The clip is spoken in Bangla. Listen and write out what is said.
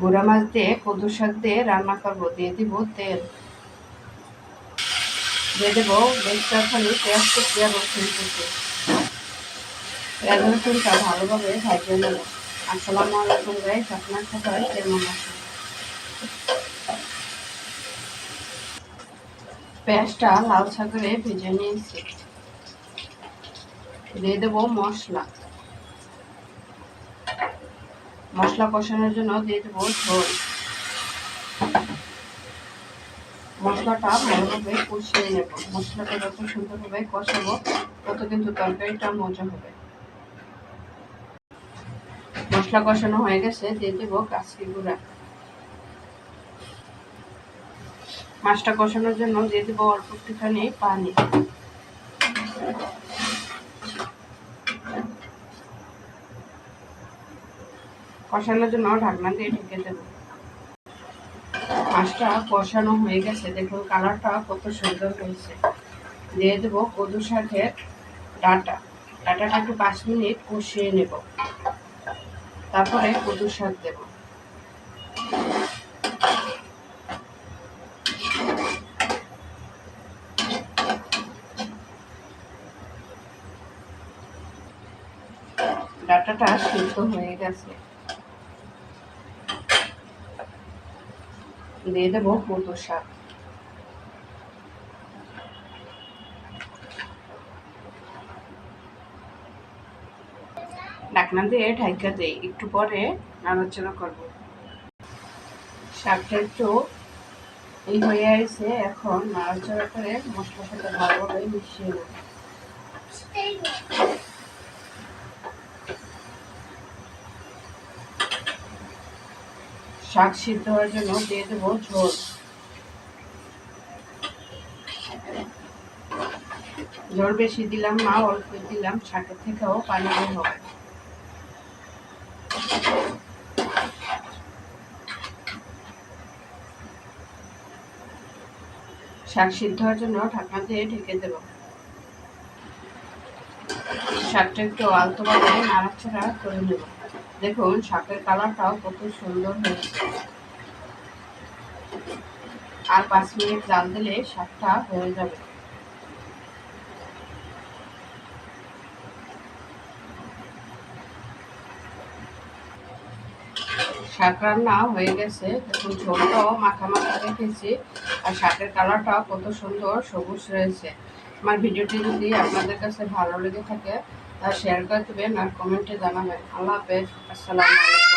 গুঁড়া মাছ দিয়ে কদু শাক দিয়ে রান্না করব, দিয়ে দিব তেল। দিয়ে দেবো বেশ কয়েকখানি পেঁয়াজ কুচি আর রসুন কুচি। পেঁয়াজ রসুনটা ভালোভাবে ভাজিয়ে নেব আসসালামু আলাইকুম গাইস আপনার সবাই কেমন আছেন পেঁয়াজটা লালচা করে ভেজে নিয়েছি। দিয়ে দেবো মশলা। মশলা কষানোর জন্য দিয়ে দেবো ঝোল। মশলাটা ভালোভাবে কষিয়ে নেব। মশলাটা যত সুন্দরভাবে কষাবো তত কিন্তু তরকারিটা মজা হবে। মশলা কষানো হয়ে গেছে, দিয়ে দেবো কাশি গুঁড়া। মাছটা কষানোর জন্য দিয়ে দেবো অল্প একটুখানি পানি। কষানোর জন্য ঢাকনা দিয়ে ঢেকে দেবো। মাছটা কষানো হয়ে গেছে। দেখুন কালারটা কত সুন্দর হয়েছে। দিয়ে দেবো কদু শাকের ডাটা। ডাটাটা একটু পাঁচ মিনিট কষিয়ে নেব। তারপরে কদু শাক দেব। ডাটাটা সিদ্ধ হয়ে গেছে। দিয়ে দেবো কদু শাক। ঢাকনা দিয়ে ঢাকা দেই, একটু পরে নাড়াচাড়া করব। শাকটা একটু এই হয়ে আসছে এখন নাড়াচাড়া করে মশলার সাথে ভালোভাবে মিশিয়ে নেব। শাক সিদ্ধ হওয়ার জন্য দিয়ে দেবো ঝোল। ঝোল বেশি দিলাম না, অল্প দিলাম, শাকের থেকেও পানি বের হবে শাক সিদ্ধ হওয়ার জন্য ঢাকনা দিয়ে ঢেকে দেব। শাকটা একটু আলতোভাবে নাড়াচাড়া করে নেব। দেখুন শাকের কালারটাও কত সুন্দর হয়েছে। আর পাঁচ মিনিট জাল দিলে শার্টটা হয়ে যাবে। শাক রান্না হয়ে গেছে। এখন ঝোলটাও মাখা মাখা রেখেছি। আর শাকের কালারটাও কত সুন্দর সবুজ রয়েছে। আমার ভিডিওটি যদি আপনাদের কাছে ভালো লেগে থাকে, তা শেয়ার করে দেবেন আর কমেন্টে জানাবেন। আল্লাহ হাফেজ। আসসালামু আলাইকুম।